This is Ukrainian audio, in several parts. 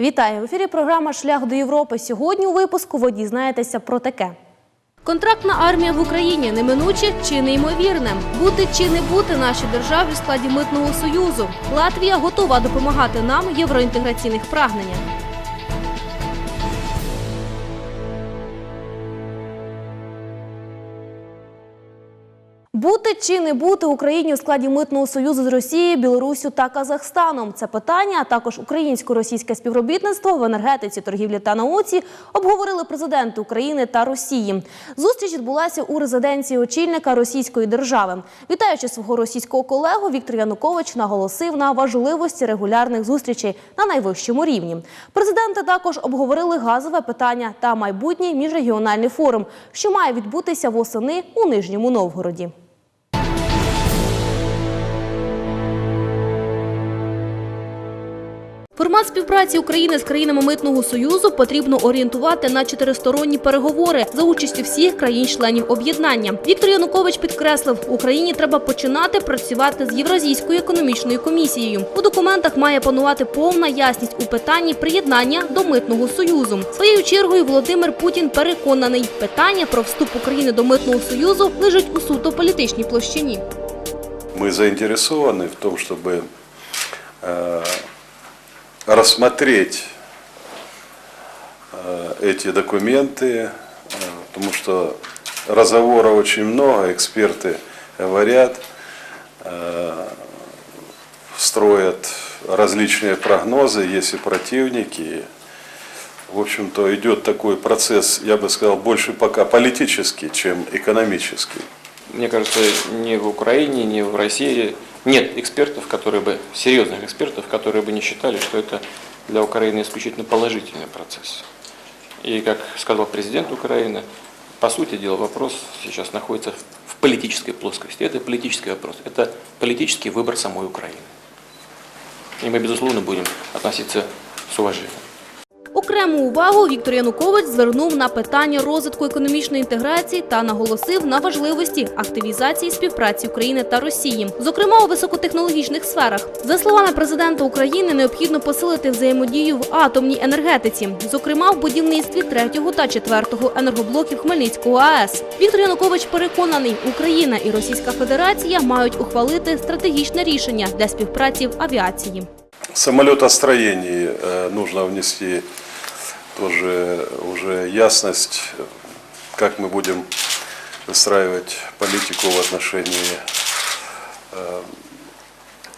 Вітаю в ефірі. Програма Шлях до Європи. Сьогодні у випуску ви дізнаєтеся про таке. Контрактна армія в Україні неминуче чи неймовірне. Бути чи не бути нашій державі в складі митного союзу. Латвія готова допомагати нам в євроінтеграційних прагненнях. Бути чи не бути Україні у складі митного союзу з Росією, Білоруссю та Казахстаном це питання, а також українсько-російське співробітництво в енергетиці, торгівлі та науці обговорили президенти України та Росії. Зустріч відбулася у резиденції очільника Російської держави. Вітаючи свого російського колегу, Віктор Янукович наголосив на важливості регулярних зустрічей на найвищому рівні. Президенти також обговорили газове питання та майбутній міжрегіональний форум, що має відбутися восени у Нижньому Новгороді. Формат співпраці України з країнами митного союзу потрібно орієнтувати на чотиристоронні переговори за участю всіх країн-членів об'єднання. Віктор Янукович підкреслив, Україні треба починати працювати з Євразійською економічною комісією. У документах має панувати повна ясність у питанні приєднання до митного союзу. Своєю чергою Володимир Путін переконаний, питання про вступ України до митного союзу лежить у суто політичній площині. Мы заинтересованы в том, чтобы э, рассмотреть э, эти документы, э, потому что разговоров очень много, эксперты говорят, э, строят различные прогнозы, есть и противники. В общем-то, идет такой процесс, я бы сказал, больше пока политический, чем экономический. Мне кажется, ни в Украине, ни в России нет экспертов, которые бы, серьезных экспертов, которые бы не считали, что это для Украины исключительно положительный процесс. И, как сказал президент Украины, по сути дела вопрос сейчас находится в политической плоскости. Это политический вопрос, это политический выбор самой Украины. И мы, безусловно, будем относиться с уважением. Окрему увагу Віктор Янукович звернув на питання розвитку економічної інтеграції та наголосив на важливості активізації співпраці України та Росії, зокрема у високотехнологічних сферах. За словами президента України, необхідно посилити взаємодію в атомній енергетиці, зокрема в будівництві третього та четвертого енергоблоків Хмельницького АЕС. Віктор Янукович переконаний, Україна і Російська Федерація мають ухвалити стратегічне рішення для співпраці в авіації. Самолетостроении нужно внести тоже уже ясность, как мы будем выстраивать политику в отношении э,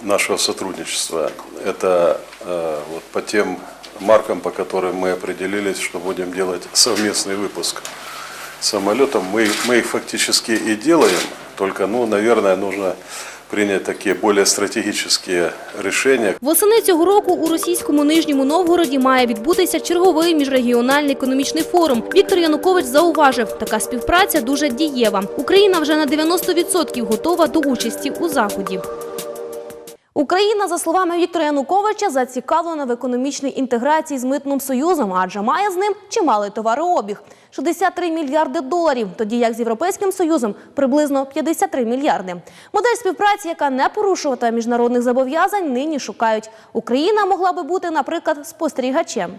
нашего сотрудничества. Это э, вот по тем маркам, по которым мы определились, что будем делать совместный выпуск самолетов. Мы, мы их фактически и делаем, только, ну, наверное, нужно принять такие более стратегические решения. Восени цього року у російському нижньому Новгороді має відбутися черговий міжрегіональний економічний форум. Віктор Янукович зауважив, така співпраця дуже дієва. Україна вже на 90% готова до участі у заході. Україна, за словами Віктора Януковича, зацікавлена в економічній інтеграції з митним союзом, адже має з ним чималий товарообіг 63 мільярди доларів, тоді як з європейським союзом приблизно 53 мільярди. Модель співпраці, яка не порушуватиме міжнародних зобов'язань, нині шукають. Україна могла би бути, наприклад, спостерігачем.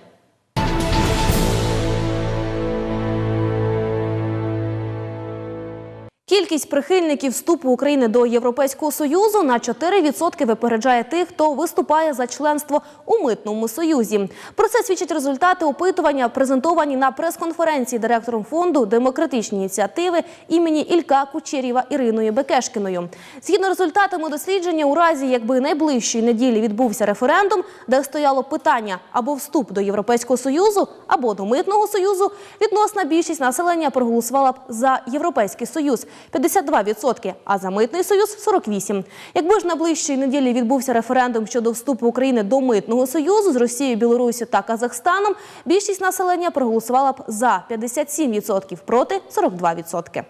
Кількість прихильників вступу України до Європейського союзу на 4% випереджає тих, хто виступає за членство у митному союзі. Про це свідчать результати опитування, презентовані на прес-конференції директором фонду демократичні ініціативи імені Ілька Кучерєва Іриною Бекешкіною. Згідно результатами дослідження, у разі якби найближчої неділі відбувся референдум, де стояло питання або вступ до Європейського союзу, або до митного союзу, відносна більшість населення проголосувала б за Європейський союз 52%, а за митний союз 48%. Якби ж на ближчій неділі відбувся референдум щодо вступу України до митного союзу з Росією, Білорусі та Казахстаном, більшість населення проголосувала б за 57%, проти 42%.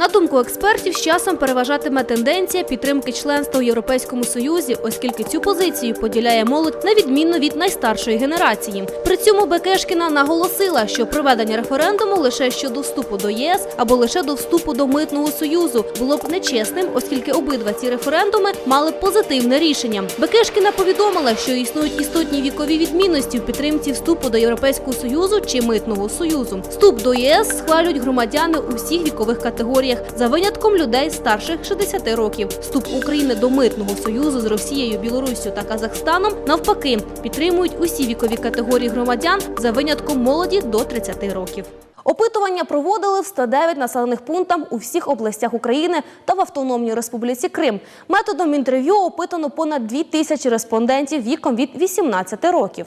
На думку експертів, з часом переважатиме тенденція підтримки членства у Європейському Союзі, оскільки цю позицію поділяє молодь на відмінно від найстаршої генерації. При цьому Бекешкіна наголосила, що проведення референдуму лише щодо вступу до єС або лише до вступу до митного союзу було б нечесним, оскільки обидва ці референдуми мали позитивне рішення. Бекешкіна повідомила, що існують істотні вікові відмінності в підтримці вступу до Європейського союзу чи митного союзу. Вступ до ЄС схвалюють громадяни у всіх вікових категоріях, за винятком людей старших 60 років. Вступ України до митного союзу з Росією, Білоруссю та Казахстаном навпаки підтримують усі вікові категорії громадян за винятком молоді до 30 років. Опитування проводили в 109 населених пунктах у всіх областях України та в Автономній Республіці Крим. Методом інтерв'ю опитано понад 2 тисячі респондентів віком від 18 років.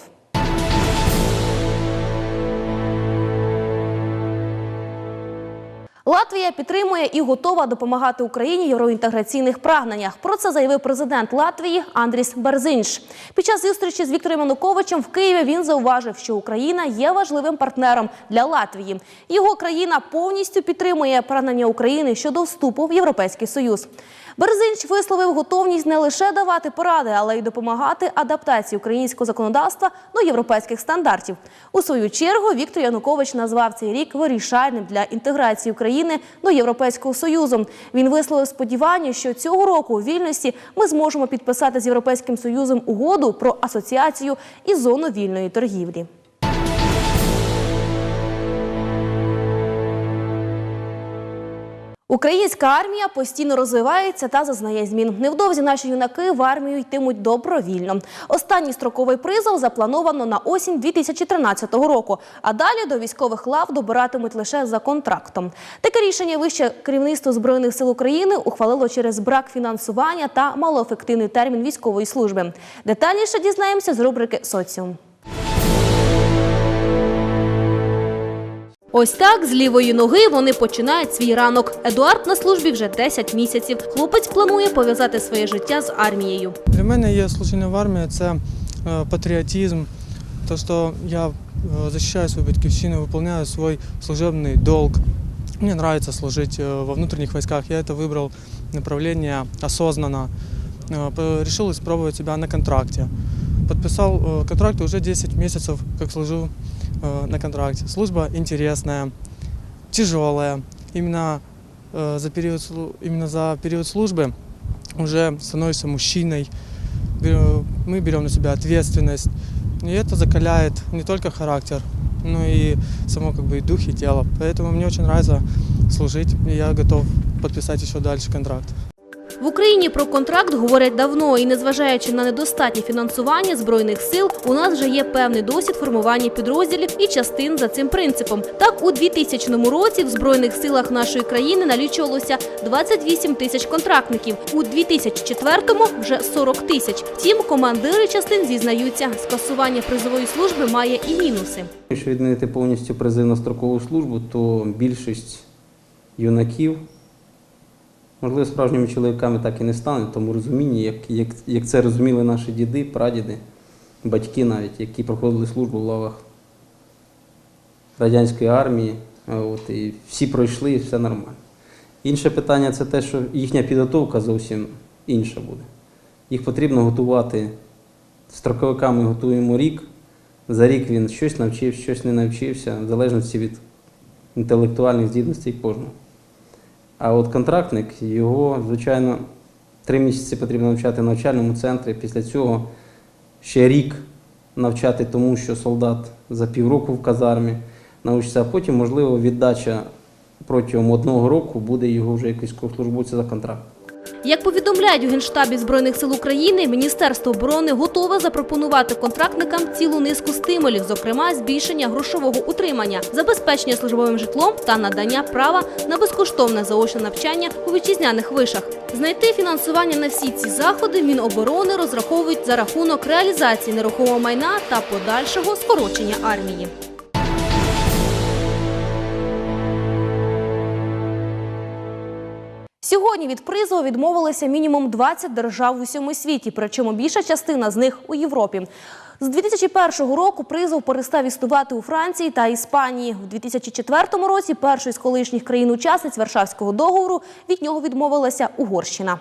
Латвія підтримує і готова допомагати Україні в євроінтеграційних прагненнях. Про це заявив президент Латвії Андріс Берзинш. Під час зустрічі з Віктором Януковичем в Києві він зауважив, що Україна є важливим партнером для Латвії. Його країна повністю підтримує прагнення України щодо вступу в Європейський Союз. Берзинч висловив готовність не лише давати поради, але й допомагати адаптації українського законодавства до європейських стандартів. У свою чергу Віктор Янукович назвав цей рік вирішальним для інтеграції України до Європейського союзу. Він висловив сподівання, що цього року у вільності ми зможемо підписати з Європейським Союзом угоду про асоціацію і зону вільної торгівлі. Українська армія постійно розвивається та зазнає змін. Невдовзі наші юнаки в армію йтимуть добровільно. Останній строковий призов заплановано на осінь 2013 року. А далі до військових лав добиратимуть лише за контрактом. Таке рішення вище керівництво збройних сил України ухвалило через брак фінансування та малоефективний термін військової служби. Детальніше дізнаємося з рубрики Соціум. Ось так з лівої ноги вони починають свій ранок. Едуард на службі вже 10 місяців. Хлопець планує пов'язати своє життя з армією. Для мене є служіння в армії це е, патріотизм, то що я е, захищаю свою батьківщину, виконую свій служебний долг. Мне нравится служить э, во внутренних войсках. Я это выбрал направление осознанно. Э, по- Решил испробовать себя на контракте. Подписал э, контракт и уже 10 месяцев, как служу э, на контракте. Служба интересная, тяжелая. Именно, э, за период, слу- именно за период службы уже становишься мужчиной. Бе- Мы берем на себя ответственность. И это закаляет не только характер, но и само как бы и дух, и тело. Поэтому мне очень нравится служить, и я готов подписать еще дальше контракт. В Україні про контракт говорять давно, і незважаючи на недостатнє фінансування збройних сил, у нас вже є певний досвід формування підрозділів і частин за цим принципом. Так, у 2000 році в збройних силах нашої країни налічувалося 28 тисяч контрактників. У 2004-му – вже 40 тисяч. Втім, командири частин зізнаються, скасування призової служби має і мінуси. Якщо відмінити повністю призив на строкову службу, то більшість юнаків, можливо, справжніми чоловіками так і не стануть, тому розумінні, як, як, як це розуміли наші діди, прадіди, батьки навіть, які проходили службу в лавах радянської армії. От, і всі пройшли, і все нормально. Інше питання це те, що їхня підготовка зовсім інша буде. Їх потрібно готувати. Строковиками готуємо рік. За рік він щось навчився, щось не навчився, в залежності від інтелектуальних здібностей кожного. А от контрактник, його, звичайно, три місяці потрібно навчати в навчальному центрі. Після цього ще рік навчати тому, що солдат за півроку в казармі навчиться, а потім, можливо, віддача протягом одного року буде його вже якийсь службовця за контракт. Як повідомляють у Генштабі Збройних сил України, Міністерство оборони готове запропонувати контрактникам цілу низку стимулів, зокрема збільшення грошового утримання, забезпечення службовим житлом та надання права на безкоштовне заочне навчання у вітчизняних вишах. Знайти фінансування на всі ці заходи Міноборони розраховують за рахунок реалізації нерухомого майна та подальшого скорочення армії. Сьогодні від призову відмовилися мінімум 20 держав в усьому світі, причому більша частина з них у Європі. З 2001 року призов перестав існувати у Франції та Іспанії. У 2004 році першою з колишніх країн-учасниць Варшавського договору від нього відмовилася Угорщина.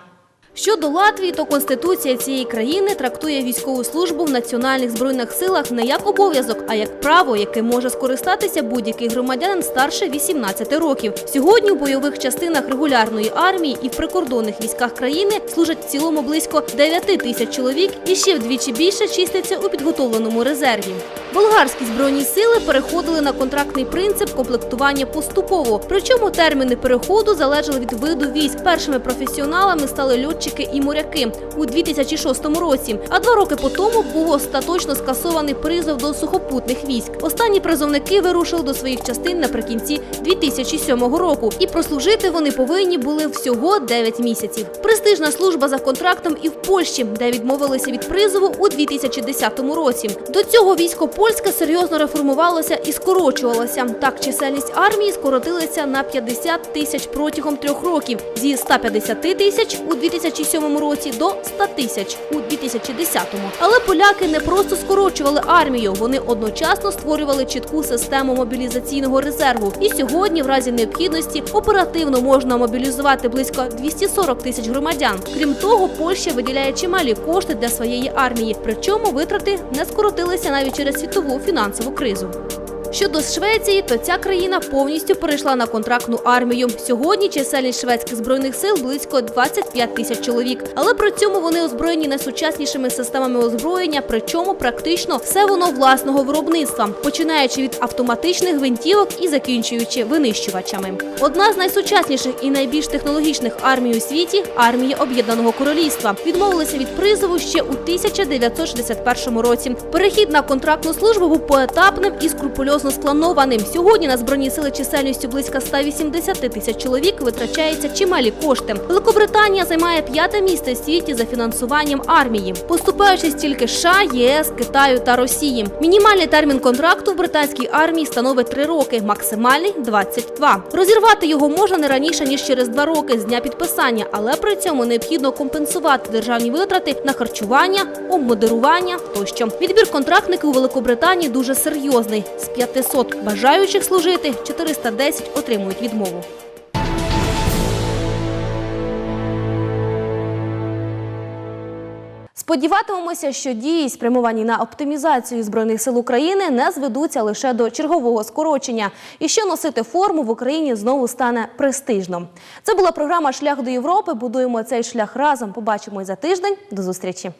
Щодо Латвії, то конституція цієї країни трактує військову службу в національних збройних силах не як обов'язок, а як право, яке може скористатися будь-який громадянин старше 18 років. Сьогодні у бойових частинах регулярної армії і в прикордонних військах країни служать в цілому близько 9 тисяч чоловік і ще вдвічі більше чиститься у підготовленому резерві. Болгарські збройні сили переходили на контрактний принцип комплектування поступово. Причому терміни переходу залежали від виду військ. Першими професіоналами стали льотчики і моряки у 2006 році. А два роки по тому був остаточно скасований призов до сухопутних військ. Останні призовники вирушили до своїх частин наприкінці 2007 року, і прослужити вони повинні були всього 9 місяців. Престижна служба за контрактом і в Польщі, де відмовилися від призову у 2010 році. До цього військо польське серйозно реформувалося і скорочувалося. Так, чисельність армії скоротилася на 50 тисяч протягом трьох років зі 150 тисяч у 2007 році до 100 тисяч у 2010. Але поляки не просто скорочували армію, вони одночасно створювали чітку систему мобілізаційного резерву. І сьогодні, в разі необхідності, оперативно можна мобілізувати близько 240 тисяч громадян. Крім того, Польща виділяє чималі кошти для своєї армії. Причому витрати не скоротилися навіть через світову фінансову кризу. Щодо Швеції, то ця країна повністю перейшла на контрактну армію. Сьогодні чисельність шведських збройних сил близько 25 тисяч чоловік. Але при цьому вони озброєні найсучаснішими системами озброєння, причому практично все воно власного виробництва, починаючи від автоматичних гвинтівок і закінчуючи винищувачами. Одна з найсучасніших і найбільш технологічних армій у світі армія Об'єднаного Королівства. Відмовилися від призову ще у 1961 році. Перехід на контрактну службу був поетапним і скрупульозно спланованим. Сьогодні на збройні сили чисельністю близько 180 тисяч чоловік витрачається чималі кошти. Великобританія займає п'яте місце в світі за фінансуванням армії, поступаючись тільки США, ЄС, Китаю та Росії. Мінімальний термін контракту в британській армії становить 3 роки, максимальний 22. Розірвати його можна не раніше ніж через 2 роки з дня підписання, але при цьому необхідно компенсувати державні витрати на харчування, обмодерування тощо. Відбір контрактників у Великобританії дуже серйозний. З 500 бажаючих служити 410 отримують відмову. Сподіватимемося, що дії, спрямовані на оптимізацію збройних сил України, не зведуться лише до чергового скорочення, і що носити форму в Україні знову стане престижно. Це була програма Шлях до Європи. Будуємо цей шлях разом. Побачимось за тиждень. До зустрічі.